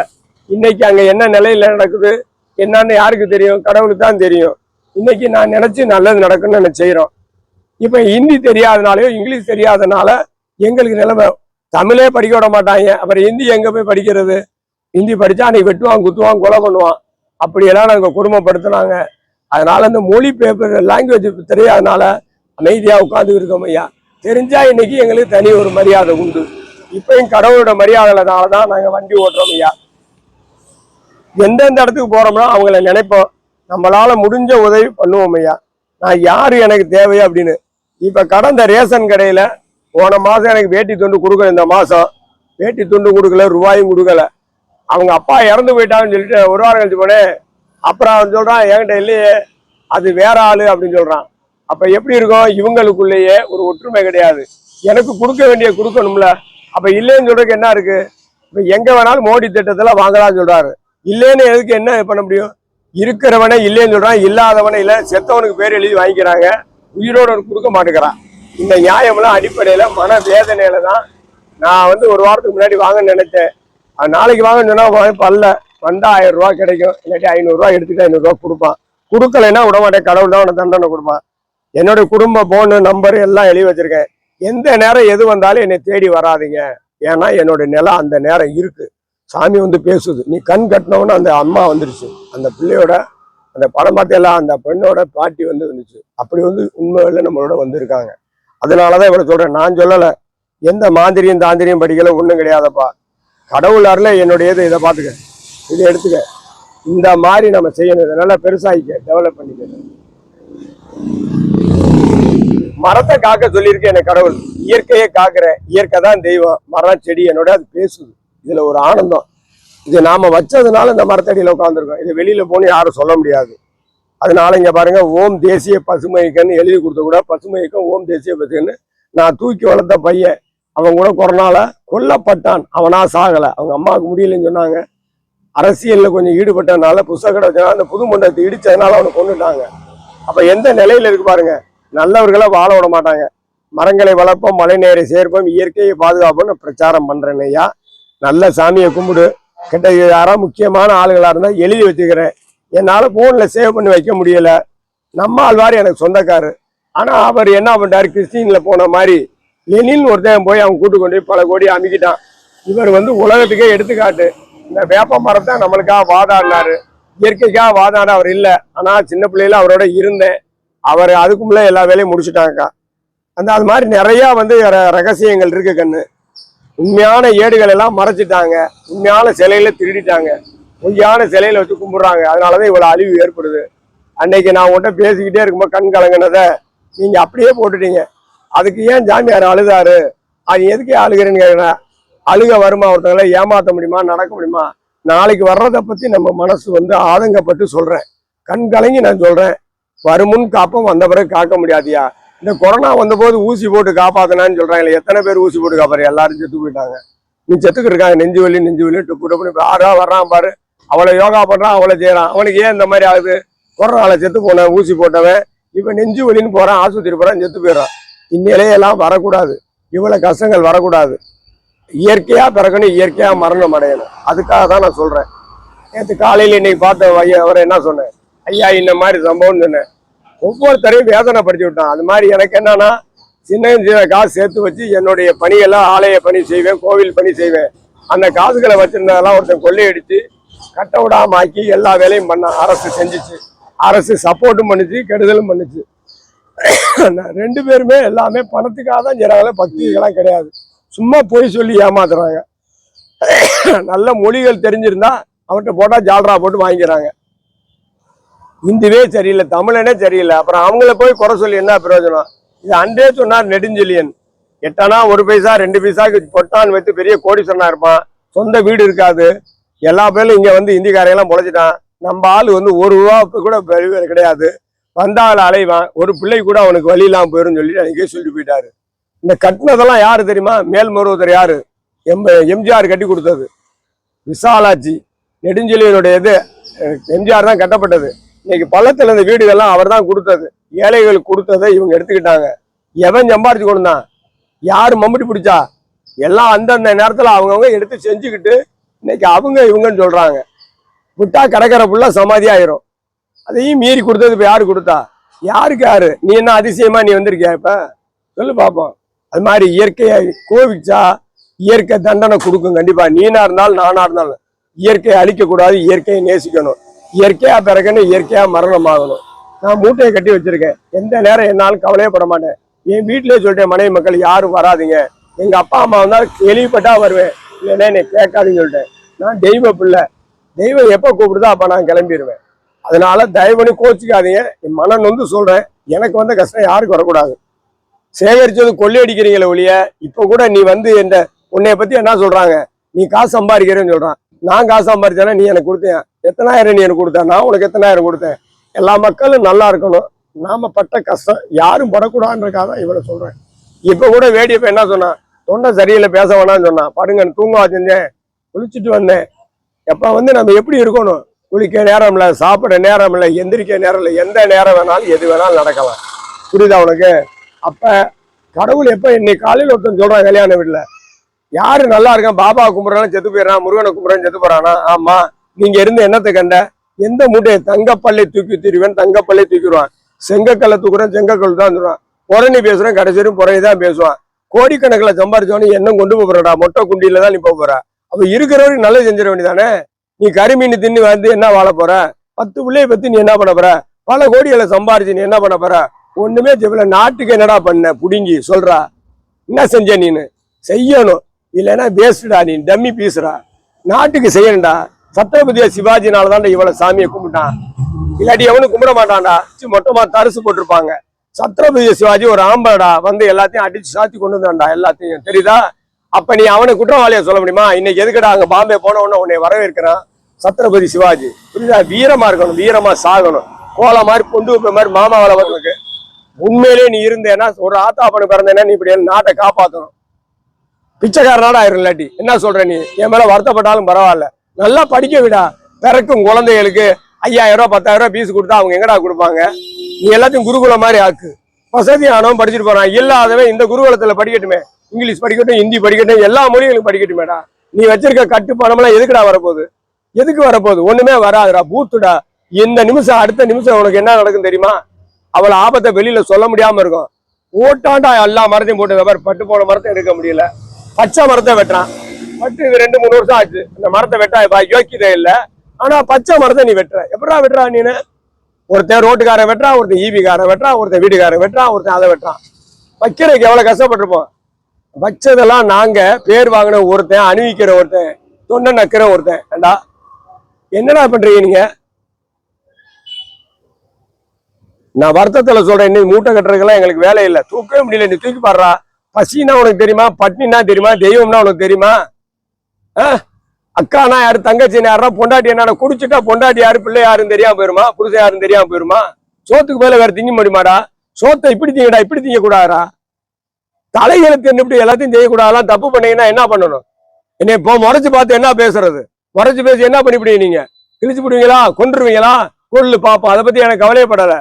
இன்னைக்கு அங்கே என்ன நிலையில் நடக்குது என்னன்னு யாருக்கு தெரியும்? கடவுளுக்கு தான் தெரியும். இன்னைக்கு நான் நினச்சி நல்லது நடக்கும்னு நான் செய்கிறோம் இப்போ ஹிந்தி தெரியாதனாலையோ இங்கிலீஷ் தெரியாதனால எங்களுக்கு நிலைமை தமிழே படிக்க விட மாட்டாங்க. அப்புறம் ஹிந்தி எங்கே போய் படிக்கிறது? ஹிந்தி படித்தா அன்னைக்கு வெட்டுவான் குத்துவான் கொலை பண்ணுவான். அப்படியெல்லாம் நாங்கள் குடும்பப்படுத்தினாங்க அதனால இந்த மொழி பேப்பர் லாங்குவேஜ் தெரியாதனால அமைதியாக உட்காந்து இருக்கோம் ஐயா. தெரிஞ்சா இன்னைக்கு எங்களுக்கு தனி ஒரு மரியாதை உண்டு. இப்பயும் கடவுளோட மரியாதைனால தான் நாங்கள் வண்டி ஓட்டுறோம் ஐயா. எந்தெந்த இடத்துக்கு போறோம்னா அவங்கள நினைப்போம். நம்மளால முடிஞ்ச உதவி பண்ணுவோம் ஐயா. நான் யாரு எனக்கு தேவை அப்படின்னு. இப்ப கடந்த ரேஷன் கடையில போன மாசம் எனக்கு வேட்டி துண்டு கொடுக்கல இந்த மாசம். வேட்டி துண்டு கொடுக்கல ரூபாயும் கொடுக்கல. அவங்க அப்பா இறந்து போயிட்டாங்கன்னு சொல்லிட்டு ஒரு வாரம் கழிச்சு போனேன். அப்புறம் அவன் சொல்றான் என்கிட்ட இல்லையே அது வேற ஆளு அப்படின்னு சொல்றான். அப்ப எப்படி இருக்கும்? இவங்களுக்குள்ளேயே ஒரு ஒற்றுமை கிடையாது. எனக்கு கொடுக்க வேண்டிய கொடுக்கணும்ல. அப்ப இல்லைன்னு சொல்றதுக்கு என்ன இருக்கு? இப்ப எங்க வேணாலும் மோடி திட்டத்துல வாங்கலாம்னு சொல்றாரு. இல்லைன்னு எதுக்கு என்ன பண்ண முடியும்? இருக்கிறவனே இல்லைன்னு சொல்றான். இல்லாதவனை இல்ல. செத்தவனுக்கு பேர் எழுதி வாங்கிக்கிறாங்க. உயிரோட கொடுக்க மாட்டேங்கிறான். இந்த நியாயம்லாம் அடிப்படையில மன வேதனையில தான் நான் வந்து ஒரு வாரத்துக்கு முன்னாடி வாங்கன்னு நினைச்சேன் அது நாளைக்கு வாங்கன்னு சொன்னா பல்ல. வந்தா ஆயிரம் ரூபாய் கிடைக்கும். இல்லாட்டி ஐநூறு ரூபாய் எடுத்துட்டு ஐநூறு ரூபாய் கொடுப்பான். கொடுக்கலைன்னா விட மாட்டேன். கடவுள் தான் உனக்கு தண்டனை கொடுப்பான். என்னோட குடும்ப போனு நம்பர் எல்லாம் எழுதி வச்சிருக்கேன். எந்த நேரம் எது வந்தாலும் என்னை தேடி வராதீங்க. ஏன்னா என்னோட நிலம் அந்த நேரம் இருக்கு. சாமி வந்து பேசுது. நீ கண் கட்டினவொன்னு அந்த அம்மா வந்துருச்சு. அந்த பிள்ளையோட அந்த படம் பார்த்தெல்லாம் அந்த பெண்ணோட பாட்டி வந்து வந்துச்சு. அப்படி வந்து உண்மையில நம்மளோட வந்திருக்காங்க. அதனாலதான் இவரை சொல்றேன். நான் சொல்லலை. எந்த மாந்திரியும் தாந்திரியும் படிக்கல ஒன்றும் கிடையாதப்பா. கடவுள் அருள என்னுடைய இது இதை பார்த்துக்க. இதை எடுத்துக்க. இந்த மாதிரி நம்ம செய்யணும். இதை நல்லா பெருசாகிக்க டெவலப் பண்ணிக்க. மரத்தை காக்க சொல்லியிருக்கேன் எனக்கு கடவுள். இயற்கையை காக்குறேன் இயற்கை தான் தெய்வம். மரம் செடி என்னோட அது பேசுது. இதுல ஒரு ஆனந்தம். இது நாம வச்சதுனால இந்த மரத்தடியில உட்காந்துருக்கோம் இது வெளியில போன்னு யாரும் சொல்ல முடியாது. அதனால இங்க பாருங்க ஓம் தேசிய பசுமைக்கன்னு எழுதி கொடுத்த கூட பசுமைக்கும் ஓம் தேசிய பசுன்னு நான் தூக்கி வளர்த்த பையன். அவன் கூட கொரோனால கொல்லப்பட்டான். அவனா சாகல. அவங்க அம்மாவுக்கு முடியலன்னு சொன்னாங்க. அரசியல்ல கொஞ்சம் ஈடுபட்டதுனால புஸ்தகம் வச்சனால அந்த புது மண்டலத்தை இடிச்சதுனால அவனை கொண்டுட்டாங்க அப்ப எந்த நிலையில இருக்கு பாருங்க. நல்லவர்களை வாழ விட மாட்டாங்க. மரங்களை வளர்ப்போம் மழை நீரை சேர்ப்போம் இயற்கையை பாதுகாப்போம்னு பிரச்சாரம் பண்றேன் ஐயா. நல்ல சாமியை கும்பிடு. கிட்ட யாராவது முக்கியமான ஆளுகளாக இருந்தால் எழுதி வச்சுக்கிறேன். என்னால் ஃபோனில் சேவ் பண்ணி வைக்க முடியல. நம்ம ஆழ்வார் எனக்கு சொந்தக்காரு. ஆனால் அவர் என்ன பண்ணிட்டார் கிறிஸ்டின்ல போன மாதிரி. லெனின் ஒருத்தன் போய் அவன் கூட்டு கொண்டு போய் பல கோடி அமுக்கிட்டான். இவர் வந்து உலகத்துக்கே எடுத்துக்காட்டு. இந்த வேப்ப மரத்தை நம்மளுக்காக வாதாடினாரு. இயற்கைக்காக வாதாட அவர் இல்லை. ஆனால் சின்ன பிள்ளையில அவரோட இருந்தேன். அவர் அதுக்குள்ள எல்லா வேலையும் முடிச்சுட்டாங்கக்கா. அந்த அது மாதிரி நிறையா வந்து ரகசியங்கள் இருக்கு கண்ணு. உண்மையான ஏடுகள் எல்லாம் மறைச்சிட்டாங்க. உண்மையான சிலையில திருடிட்டாங்க. பொய்யான சிலையில வச்சு கும்பிடுறாங்க. அதனாலதான் இவ்வளோ அழிவு ஏற்படுது. அன்னைக்கு நான் உங்கள்கிட்ட பேசிக்கிட்டே இருக்கும்போது கண் கலங்கினதை நீங்க அப்படியே போட்டுட்டீங்க. அதுக்கு ஏன் ஜாமியார் அழுதாரு? அது எதுக்கே அழுகிறேன்னு கேட்குறேன் அழுக வருமா? ஒருத்தங்களை ஏமாற்ற முடியுமா? நடக்க முடியுமா? நாளைக்கு வர்றதை பத்தி நம்ம மனசு வந்து ஆதங்கப்பட்டு சொல்றேன். கண் கலங்கி நான் சொல்றேன். வருமுன் காப்போம் வந்த பிறகு காக்க முடியாதியா? இந்த கொரோனா வந்தபோது ஊசி போட்டு காப்பாத்தினான்னு சொல்றாங்களே எத்தனை பேர் ஊசி போட்டு காப்பாரு? எல்லாரும் செத்து போயிட்டாங்க. நீ செத்துக்கு இருக்காங்க நெஞ்சு வலி நெஞ்சு வலி டொப்பு டொப்புன்னு இப்ப ஆறா வர்றான் பாரு. அவளை யோகா பண்றான் அவளை செய்யறான். அவனுக்கு ஏன் இந்த மாதிரி ஆகுது? கொரோனாவில் செத்து போனேன் ஊசி போட்டவன் இப்போ நெஞ்சு வலின்னு போறான் ஆஸ்பத்திரி போறான் செத்து போயிடறான். இந்நிலையெல்லாம் வரக்கூடாது. இவ்வளவு கஷ்டங்கள் வரக்கூடாது. இயற்கையாக பிறக்கணும் இயற்கையாக மரணம் அடையணும். அதுக்காக தான் நான் சொல்கிறேன் நேற்று காலையில் இன்னைக்கு பார்த்த ஐயா அவரை என்ன சொன்னேன் ஐயா இந்த மாதிரி சம்பவம்னு சொன்னேன் ஒவ்வொருத்தரையும் வேதனைப்படுத்தி விட்டான். அது மாதிரி எனக்கு என்னன்னா சின்ன சின்ன காசு சேர்த்து வச்சு என்னுடைய பணியெல்லாம் ஆலய பணி செய்வேன் கோவில் பணி செய்வேன். அந்த காசுகளை வச்சுருந்ததெல்லாம் ஒருத்தன் கொள்ளையடித்து கட்ட விடாம ஆக்கி எல்லா வேலையும் பண்ண அரசு செஞ்சுச்சு. அரசு சப்போர்ட்டும் பண்ணுச்சு கெடுதலும் பண்ணுச்சு. நான் ரெண்டு பேருமே எல்லாமே பணத்துக்காக தான் செய்கிறாங்களே பக்திகளாம் கிடையாது. சும்மா பொய் சொல்லி ஏமாத்துறாங்க. நல்ல மொழிகள் தெரிஞ்சிருந்தா அவன்கிட்ட போட்டால் ஜால்ரா போட்டு வாங்கிக்கிறாங்க. இந்துவே சரியில்லை தமிழனே சரியில்லை. அப்புறம் அவங்கள போய் குறை சொல்லி என்ன பிரயோஜனம்? இது அன்றே சொன்னார் நெடுஞ்செழியன். எட்டனா ஒரு பைசா ரெண்டு பைசாக்கு பொட்டான் வைத்து பெரிய கோடி சொன்னா இருப்பான். சொந்த வீடு இருக்காது. எல்லா பேரும் இங்கே வந்து இந்திக்காரையெல்லாம் பொழைச்சிட்டான். நம்ம ஆள் வந்து ஒரு ரூபா கூட கிடையாது. வந்தால் அலைவான். ஒரு பிள்ளை கூட அவனுக்கு வழி இல்லாம சொல்லி அன்றைக்கே சொல்லி போயிட்டாரு. இந்த கட்டினதெல்லாம் யாரு தெரியுமா? மேல்மருவத்தர் யாரு? எம் எம்ஜிஆர் கட்டி கொடுத்தது. விசாலாட்சி நெடுஞ்செழியனுடைய இது எம்ஜிஆர் தான் கட்டப்பட்டது. இன்னைக்கு பள்ளத்தில் இந்த வீடுகள்லாம் அவர் தான் கொடுத்தது. ஏழைகளுக்கு கொடுத்ததை இவங்க எடுத்துக்கிட்டாங்க. எவன் சம்பாரிச்சு கொடுத்தான் யார் மம்முட்டி பிடிச்சா? எல்லாம் அந்தந்த நேரத்தில் அவங்கவுங்க எடுத்து செஞ்சுக்கிட்டு இன்னைக்கு அவங்க இவங்கன்னு சொல்கிறாங்க விட்டா கடற்கரை ஃபுல்லாக சமாதி ஆயிரும். அதையும் மீறி கொடுத்தது இப்போ யார் கொடுத்தா? யாருக்கு யாரு? நீ என்ன அதிசயமா நீ வந்திருக்கியா இப்போ? சொல்லு பார்ப்போம் அது மாதிரி இயற்கையை கோவிச்சா இயற்கை தண்டனை கொடுக்கும் கண்டிப்பாக நீனா இருந்தாலும் நானா இருந்தாலும் இயற்கையை அழிக்கக்கூடாது இயற்கையை நேசிக்கணும். இயற்கையாக பிறகுன்னு இயற்கையாக மரணம் ஆகணும் நான் மூட்டையை கட்டி வச்சிருக்கேன். எந்த நேரம் என்னாலும் கவலையே பட மாட்டேன். என் வீட்டிலேயே சொல்லிட்டேன் மனைவி மக்கள் யாரும் வராதிங்க. எங்கள் அப்பா அம்மா வந்தாலும் கேள்விப்பட்டா வருவேன். இல்லைன்னா என்னை கேட்காதுன்னு சொல்லிட்டேன். நான் தெய்வ பிள்ளை. தெய்வம் எப்போ கூப்பிடுதோ அப்போ நான் கிளம்பிடுவேன் அதனால தயவுன்னு கோச்சிக்காதீங்க. என் மனன் வந்து சொல்கிறேன் எனக்கு வந்த கஷ்டம் யாருக்கு வரக்கூடாது. சேகரிச்சது கொள்ளையடிக்கிறீங்களே ஒழிய இப்ப கூட நீ வந்து என்ற உன்னைய பத்தி என்ன சொல்றாங்க? நீ காசு சம்பாதிக்கிறேன்னு சொல்றான். நான் காசு சம்பாதிச்சேன்னா நீ எனக்கு கொடுத்தேன். எத்தனாயிரம் நீ எனக்கு கொடுத்த நான் உனக்கு எத்தனாயிரம் கொடுத்தேன்? எல்லா மக்களும் நல்லா இருக்கணும். நாம பட்ட கஷ்டம் யாரும் படக்கூடாதுன்றக்காக தான் இவ்வளவு சொல்றேன். இப்ப கூட வேடியப்ப என்ன சொன்னான்? தொண்டை சரியில்லை பேச வேணாம்னு சொன்னான். பாருங்க தூங்க வச்சிருந்தேன். குளிச்சுட்டு வந்தேன். எப்ப வந்து நம்ம எப்படி இருக்கணும்? குளிக்க நேரம் இல்லை சாப்பிட நேரம் இல்லை எந்திரிக்க நேரம் இல்லை எந்த நேரம் வேணாலும் எது வேணாலும் நடக்கலாம். புரியுதா உனக்கு? அப்ப கடவுள் எப்ப இன்னைக்கு காலையில் ஒருத்தன் சொல்றான் கல்யாண வீட்டுல யாரு நல்லா இருக்கான்? பாபா கும்பிட்றாலும் செத்து போயிடறான் முருகனை கும்பிட்றான் செத்து போறானா? ஆமா. நீங்க இருந்து என்னத்தை கண்ட எந்த மூட்டையை தங்கப்பல்லை தூக்கி தூக்கிடுவேன் தங்கப்பல்லை தூக்கிடுவான் செங்கக்கல்லை தூக்குறேன் செங்கக்கல் தான் சொல்லுவான் புறணி பேசுறேன் கடைசியும் புறணி தான் பேசுவான். கோடிக்கணக்கில் சம்பாரிச்சவனே என்ன கொண்டு போறடா மொட்டை குண்டியில தான் நீ போக போற. அப்ப இருக்கிறவருக்கு நல்லது செஞ்சிட வேண்டியதானே? நீ கருமீன் தின்னு வந்து என்ன வாழ போற? பத்து பிள்ளைய பத்தி நீ என்ன பண்ண போற? பல கோடிகளை சம்பாரிச்சு நீ என்ன பண்ண போற? ஒண்ணுமே செய்யல நாட்டுக்கு என்னடா பண்ண? புடுங்கி. சொல்றா. என்ன செஞ்ச நீனு? செய்யணும். இல்லைன்னா வேஸ்டா நீ. டம்மி பீசுறா நாட்டுக்கு செய்யணும்டா. சத்ரபதியா சிவாஜினால தான்டா இவ்வளவு சாமியை கும்பிட்டான் இல்லாட்டி எவனும் கும்பிட மாட்டான்டா. சி, தரிசு போட்டிருப்பாங்க. சத்ரபதி சிவாஜி ஒரு ஆம்படா வந்து எல்லாத்தையும் அடிச்சு சாத்தி கொண்டு வந்தான்டா. எல்லாத்தையும். தெரியுதா? அப்ப நீ அவனை குற்றவாளியா சொல்ல முடியுமா? இன்னைக்கு எதுக்குடா அங்க பாம்பே போன உடனே உன்னை வரவேற்கிறான் சத்ரபதி சிவாஜி. புரியுதா? வீரமா இருக்கணும். வீரமா சாகணும். கோல மாதிரி பொண்டு வைப்ப மாதிரி மாமாவில வளவர்களுக்கு உண்மையிலேயே நீ இருந்தேன்னா ஒரு ஆத்தாப்பனு பிறந்தேன்னா நீ இப்படி நாட்டை காப்பாத்தணும். பிச்சைக்காரனாடா ஆயிரும் இல்லாட்டி. என்ன சொல்ற நீ? என் மேல வருத்தப்பட்டாலும் பரவாயில்ல. நல்லா படிக்க விடா. பிறக்கும் குழந்தைகளுக்கு ஐயாயிரம் ரூபாய் பத்தாயிரம் ரூபாய் பீஸ் கொடுத்தா அவங்க எங்கடா கொடுப்பாங்க? நீ எல்லாத்தையும் குருகுலம் மாதிரி ஆக்கு. வசதியானவன் படிச்சுட்டு போறான். இல்லாதவன் இந்த குருகுலத்துல படிக்கட்டுமே. இங்கிலீஷ் படிக்கட்டும் ஹிந்தி படிக்கட்டும் எல்லா மொழிகளும் படிக்கட்டுமேடா. நீ வச்சிருக்க கட்டுப்பணம்லாம் எதுக்குடா வரப்போகுது? எதுக்கு வரப்போகுது? ஒண்ணுமே வராதுடா. பூத்துடா. இந்த நிமிஷம் அடுத்த நிமிஷம் உனக்கு என்ன நடக்கும் தெரியுமா? அவளை ஆபத்தை வெளியில சொல்ல முடியாம இருக்கும். ஓட்டாண்டா எல்லா மரத்தையும் போட்டு வெப்பார் பட்டு போன மரத்தை எடுக்க முடியல. பச்சை மரத்தை வெட்டுறான். பட்டு இது ரெண்டு மூணு வருஷம் ஆச்சு. அந்த மரத்தை வெட்டா யோக்கியதே இல்லை. ஆனா பச்சை மரத்தை நீ வெட்டுற. எப்படா வெட்டுறா நீனு? ஒருத்தன் ரோட்டுக்காரன் வெட்டுறான் ஒருத்தன் ஈபிக்காரன் வெட்டுறான் ஒருத்தன் வீட்டுக்காரன் வெட்டுறான் ஒருத்தன் அதை வெட்டுறான். வைக்கிறதுக்கு எவ்வளவு கஷ்டப்பட்டிருப்போம். வச்சதெல்லாம் நாங்க பேர் வாங்கின ஒருத்தன் அணிவிக்கிற ஒருத்தன் தொண்டை நக்கிற ஒருத்தன். ஏண்டா? என்னடா பண்றீங்க நீங்க? நான் வருத்தத்துல சொல்றேன் இன்னைக்கு மூட்டை கட்டுறதுக்கெல்லாம் எங்களுக்கு வேலை இல்லை. தூக்கவே முடியல நீ தூக்கி பாடுறா. பசின்னா உனக்கு தெரியுமா? பட்னினா தெரியுமா? தெய்வம்னா உனக்கு தெரியுமா? ஆ? அக்கானா யாரு? தங்கச்சி யாரா பொண்டாட்டி என்னடா? குடிச்சிட்டா பொண்டாட்டி யாரு? பிள்ளை யாருன்னு தெரியாம போயிருமா? புருஷன் யாருன்னு தெரியாம போயிருமா? சோத்துக்கு மேல வேற திங்க முடியுமாடா? சோத்தை இப்படி திங்கடா இப்படி திங்க கூடாதா தலைகளுக்கு என்ன இப்படி எல்லாத்தையும் செய்யக்கூடாதெல்லாம் தப்பு பண்ணீங்கன்னா என்ன பண்ணணும்? என்னை இப்போ முறைச்சு பார்த்து என்ன பேசுறது? முறைச்சு பேசி என்ன பண்ணிவிடுவீங்க நீங்க? கிழிச்சு விடுவீங்களா கொண்டுருவீங்களா கொள்ளு பாப்பா அதை பத்தி எனக்கு கவலையப்படல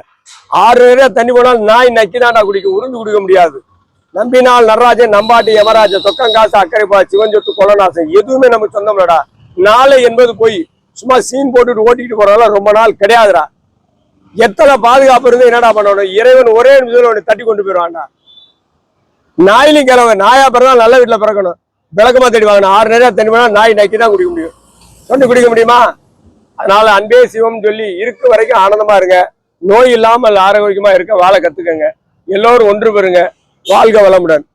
ஆறு நேரம் தண்ணி போனாலும் நாய் நக்கிதாண்டா குடிக்கும் உருந்து குடிக்க முடியாது. நம்பினால் நடராஜன் நம்பாட்டி யமராஜ தொக்கம் காசு அக்கறைப்பா சிவஞ்சொத்து கொலநாசம் எதுவுமே நமக்கு சொந்தம்லடா நாளை என்பது போய் சும்மா சீன் போட்டுட்டு ஓட்டிட்டு போறதெல்லாம் ரொம்ப நாள் கிடையாதுடா. எத்தனை பாதுகாப்பு இருந்து என்னடா பண்ணணும்? இறைவன் ஒரே நிமிஷத்துல உன்னை தட்டி கொண்டு போயிடுவான்டா. நாயிலும் கிழவன் நாயா பிறந்தா நல்ல வீட்டுல பிறக்கணும். விளக்கமா தேடி வாங்கணும். ஆறு நேரம் தண்ணி போனா நாய் நக்கி தான் குடிக்க முடியும். சொண்டு குடிக்க முடியுமா? அதனால அன்பே சிவம் சொல்லி இருக்கு வரைக்கும் ஆனந்தமா இருங்க. நோய் இல்லாமல் ஆரோக்கியமா இருக்க வாழ கற்றுக்கங்க எல்லோரும் ஒன்று பெறுங்க. வாழ்க வளமுடன்.